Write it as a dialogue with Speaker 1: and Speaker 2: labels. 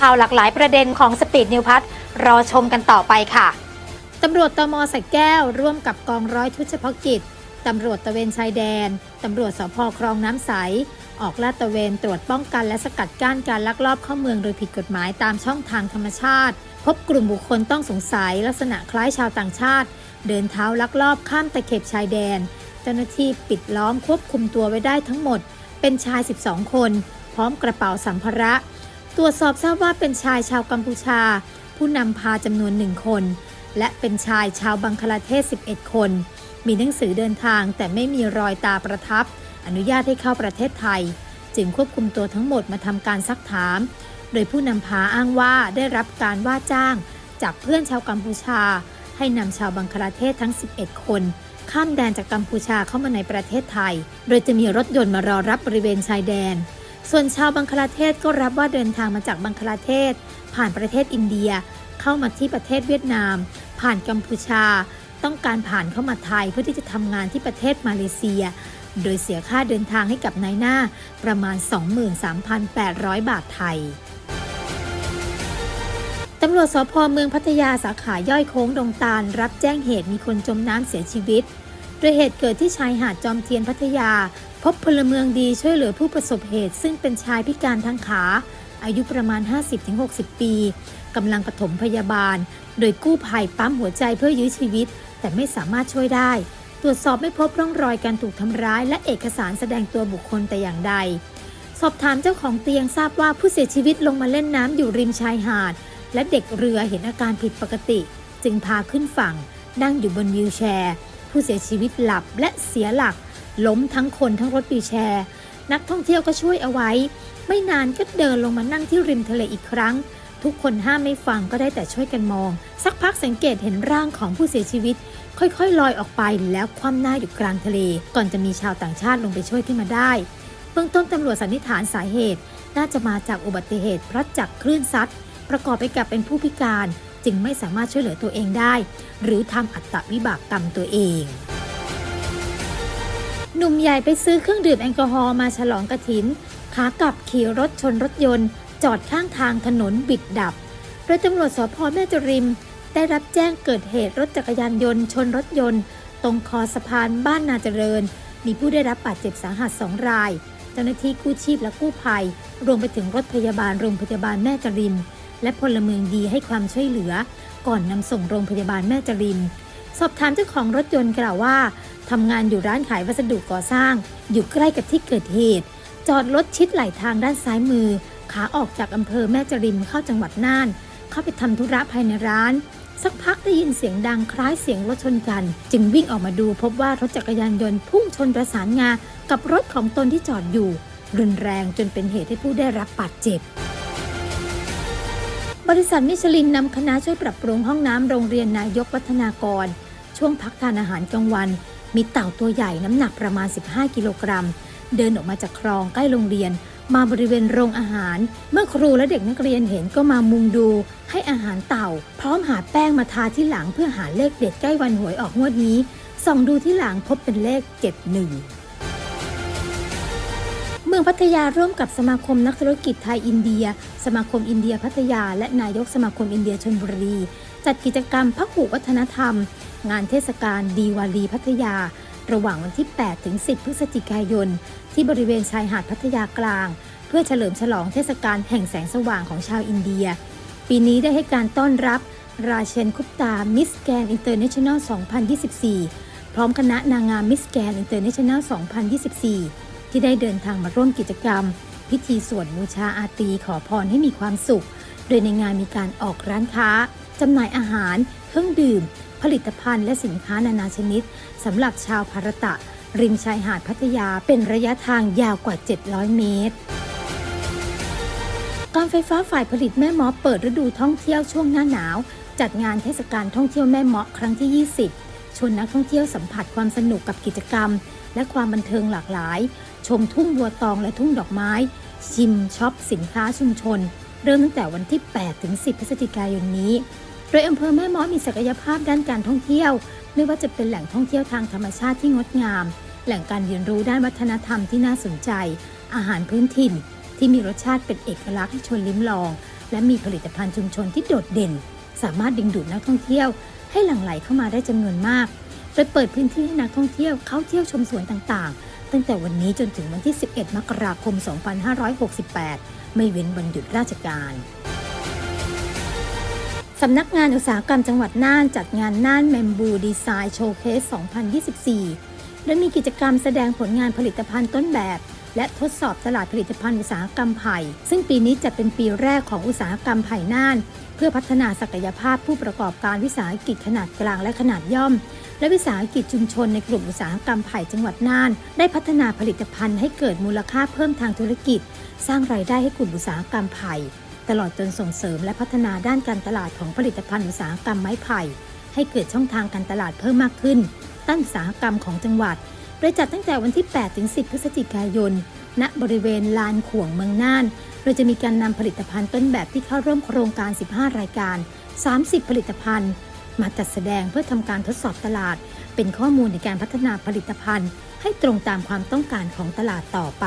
Speaker 1: ข่าวหลากหลายประเด็นของสปีดนิวพัทรอชมกันต่อไปค่ะตำรวจตมสักแก้ว ร่วมกับกองร้อยชุดเฉพาะกิจตำรวจตะเวนชายแดน ตำรวจสพคลองน้ำใส ออกลาดตะเวนตรวจป้องกันและสกัดกั้นการลักลอบเข้าเมืองโดยผิดกฎหมายตามช่องทางธรรมชาติ พบกลุ่มบุคคลต้องสงสัย ลักษณะคล้ายชาวต่างชาติ เดินเท้าลักลอบข้ามตะเข็บชายแดน เจ้าหน้าที่ปิดล้อมควบคุมตัวไว้ได้ทั้งหมด เป็นชาย 12 คน พร้อมกระเป๋าสัมภาระ ตรวจสอบทราบว่าเป็นชายชาวกัมพูชา ผู้นำพาจำนวนหนึ่งคน และเป็นชายชาวบังคลาเทศ 11 คน มีหนังสือเดินทางแต่ไม่มีรอยตาประทับ อนุญาตให้เข้าประเทศไทย จึงควบคุมตัวทั้งหมดมาทำการซักถาม โดยผู้นำพาอ้างว่าได้รับการว่าจ้างจากเพื่อนชาวกัมพูชา ให้นำชาวบังคลาเทศทั้ง 11 คนข้ามแดนจากกัมพูชาเข้ามาในประเทศไทย โดยจะมีรถยนต์มารอรับบริเวณชายแดน ส่วนชาวบังคลาเทศก็รับว่าเดินทางมาจากบังคลาเทศ ผ่านประเทศอินเดีย เข้ามาที่ประเทศเวียดนาม ผ่านกัมพูชา ต้องการผ่านเข้ามาไทยเพื่อที่จะทำงานที่ประเทศมาเลเซีย โดยเสียค่าเดินทางให้กับนายหน้าประมาณ 23,800 บาทไทยตำรวจสพเมืองพัทยาสาขาย่อยโค้งดงตาล รับแจ้งเหตุมีคนจมน้ำเสียชีวิต โดยเหตุเกิดที่ชายหาดจอมเทียนพัทยา พบพลเมืองดีช่วยเหลือผู้ประสบเหตุ ซึ่งเป็นชายพิการทั้งขา อายุประมาณ 50-60 ปีกำลังปฐมพยาบาล โดยกู้ภัยปั๊มหัวใจเพื่อยื้อชีวิต แต่ไม่สามารถช่วยได้ ตรวจสอบไม่พบร่องรอยการถูกทำร้าย และเอกสารแสดงตัวบุคคลแต่อย่างใด สอบถามเจ้าของเตียงทราบว่าผู้เสียชีวิตลงมาเล่นน้ำอยู่ริมชายหาด และเด็กเรือเห็นอาการผิดปกติ จึงพาขึ้นฝั่ง นั่งอยู่บนวิวแชร์ ผู้เสียชีวิตหลับและเสียหลัก ล้มทั้งคนทั้งรถวิวแชร์ นักท่องเที่ยวก็ช่วยเอาไว้ ไม่นานก็เดินลงมานั่งที่ริมทะเลอีกครั้ง ทุกคนห้ามไม่ฟังก็ได้แต่ช่วยกันมอง สักพักสังเกตเห็นร่างของผู้เสียชีวิต ค่อยๆ ลอยออกไปแล้วคว่ำหน้าอยู่กลางทะเล ก่อนจะมีชาวต่างชาติลงไปช่วยขึ้นมาได้ เบื้องต้นตำรวจสันนิษฐานสาเหตุ น่าจะมาจากอุบัติเหตุพลัดจากคลื่นซัดประกอบไปกับเป็นผู้พิการ จึงไม่สามารถช่วยเหลือตัวเองได้ หรือทำอัตวิบากกรรมตัวเอง หนุ่มใหญ่ไปซื้อเครื่องดื่มแอลกอฮอล์มาฉลองกระถิน ขากลับขี่รถชนรถยนต์ จอดข้างทางถนนบิดดับ โดยตำรวจสพแม่จริม ได้รับแจ้งเกิดเหตุรถจักรยานยนต์ ชนรถยนต์ ตรงคอสะพานบ้านนาเจริญ มีผู้ได้รับบาดเจ็บสาหัสสองราย เจ้าหน้าที่กู้ชีพและกู้ภัย รวมไปถึงรถพยาบาลโรงพยาบาลแม่จริม และพลเมืองดีให้ความช่วยเหลือ ก่อนนำส่งโรงพยาบาลแม่จริม สอบถามเจ้าของรถยนต์กล่าวว่าทำงานอยู่ร้านขายวัสดุก่อสร้าง อยู่ใกล้กับที่เกิดเหตุ จอดรถชิดไหลทางด้านซ้ายมือ ขาออกจากอำเภอแม่จริมเข้าจังหวัดน่าน เข้าไปทำธุระภายในร้าน สักพักได้ยินเสียงดังคล้ายเสียงรถชนกัน จึงวิ่งออกมาดูพบว่ารถจักรยานยนต์พุ่งชนประสานงากับรถของตนที่จอดอยู่ รุนแรงจนเป็นเหตุให้ผู้ได้รับบาดเจ็บ บริษัทมิชลินนำคณะช่วยปรับปรุงห้องน้ำโรงเรียนนายกวัฒนากร ช่วงพักทานอาหารกลางวัน มีเต่าตัวใหญ่น้ำหนักประมาณ 15 กิโลกรัม เดินออกมาจากคลองใกล้โรงเรียน มาบริเวณโรงอาหาร เมื่อครูและเด็กนักเรียนเห็นก็มามุงดู ให้อาหารเต่า พร้อมหาแป้งมาทาที่หลังเพื่อหาเลขเด็ดใกล้วันหวยออกงวดนี้ส่องดูที่หลังพบเป็นเลข 71 องพัทยาร่วมกับสมาคมนักธุรกิจไทยอินเดีย สมาคมอินเดียพัทยา และนายกสมาคมอินเดียชนบุรี จัดกิจกรรมพักหูวัฒนธรรม งานเทศกาลดีวาลีพัทยา ระหว่างวันที่ 8 ถึง 10 พฤศจิกายน ที่บริเวณชายหาดพัทยากลาง เพื่อเฉลิมฉลองเทศกาลแห่งแสงสว่างของชาวอินเดีย ปีนี้ได้ให้การต้อนรับราเชนคุปตา มิสแกนอินเตอร์เนชั่นแนล 2024 พร้อมคณะนางงามมิสแกนอินเตอร์เนชั่นแนล 2024 ที่ได้เดินทางมาร่วมกิจกรรม พิธีสวดบูชาอาตีขอพรให้มีความสุข โดยในงานมีการออกร้านค้าจำหน่ายอาหาร เครื่องดื่ม ผลิตภัณฑ์และสินค้านานาชนิดสำหรับชาวภารตะ ริมชายหาดพัทยาเป็นระยะทางยาวกว่า 700 เมตรการไฟฟ้าฝ่ายผลิตแม่เมาะเปิดฤดูท่องเที่ยวช่วงหน้าหนาว จัดงานเทศกาลท่องเที่ยวแม่เมาะครั้งที่ 20 ชวนนักท่องเที่ยวสัมผัสความสนุกกับกิจกรรม และความบันเทิงหลากหลาย ชมทุ่งบัวตองและทุ่งดอกไม้ ชิมช็อปสินค้าชุมชน เริ่มตั้งแต่วันที่ 8 ถึง 10 พฤศจิกายนนี้ โดยอำเภอแม่มาะมีศักยภาพด้านการท่องเที่ยว ไม่ว่าจะเป็นแหล่งท่องเที่ยวทางธรรมชาติที่งดงาม แหล่งการเรียนรู้ด้านวัฒนธรรมที่น่าสนใจ อาหารพื้นถิ่น ที่มีรสชาติเป็นเอกลักษณ์ให้ชวนลิ้มลอง และมีผลิตภัณฑ์ชุมชนที่โดดเด่น สามารถดึงดูดนักท่องเที่ยว ให้หลั่งไหลเข้ามาได้จำนวนมาก โดยเปิดพื้นที่ให้นักท่องเที่ยวเข้าเที่ยวชมสวนต่างๆ ตั้งแต่วันนี้จนถึงวันที่ 11 มกราคม 2568 ไม่เว้นวันหยุดราชการสำนักงานอุตสาหกรรมจังหวัดน่านจัดงานน่านแมมบูดีไซน์โชว์เคส 2024 โดยมีกิจกรรมแสดงผลงานผลิตภัณฑ์ต้นแบบ และทดสอบตลาดผลิตภัณฑ์อุตสาหกรรมไผ่ ซึ่งปีนี้จัดเป็นปีแรกของอุตสาหกรรมไผ่น่าน เพื่อพัฒนาศักยภาพผู้ประกอบการวิสาหกิจขนาดกลางและขนาดย่อม และวิสาหกิจชุมชนในกลุ่มอุตสาหกรรมไผ่จังหวัดน่าน ได้พัฒนาผลิตภัณฑ์ให้เกิดมูลค่าเพิ่มทางธุรกิจ สร้างรายได้ให้กลุ่มอุตสาหกรรมไผ่ตลอดจนส่งเสริมและพัฒนาด้านการตลาดของผลิตภัณฑ์อุตสาหกรรมไม้ไผ่ ให้เกิดช่องทางการตลาดเพิ่มมากขึ้นด้านอุตสาหกรรมของจังหวัด โดยจัดตั้งแต่วันที่ 8 ถึง 10 พฤศจิกายน ณ บริเวณลานขวงเมืองน่าน โดยจะมีการนำผลิตภัณฑ์ต้นแบบที่เข้าร่วมโครงการ 15 รายการ 30 ผลิตภัณฑ์ มาจัดแสดงเพื่อทำการทดสอบตลาด เป็นข้อมูลในการพัฒนาผลิตภัณฑ์ ให้ตรงตามความต้องการของตลาดต่อไป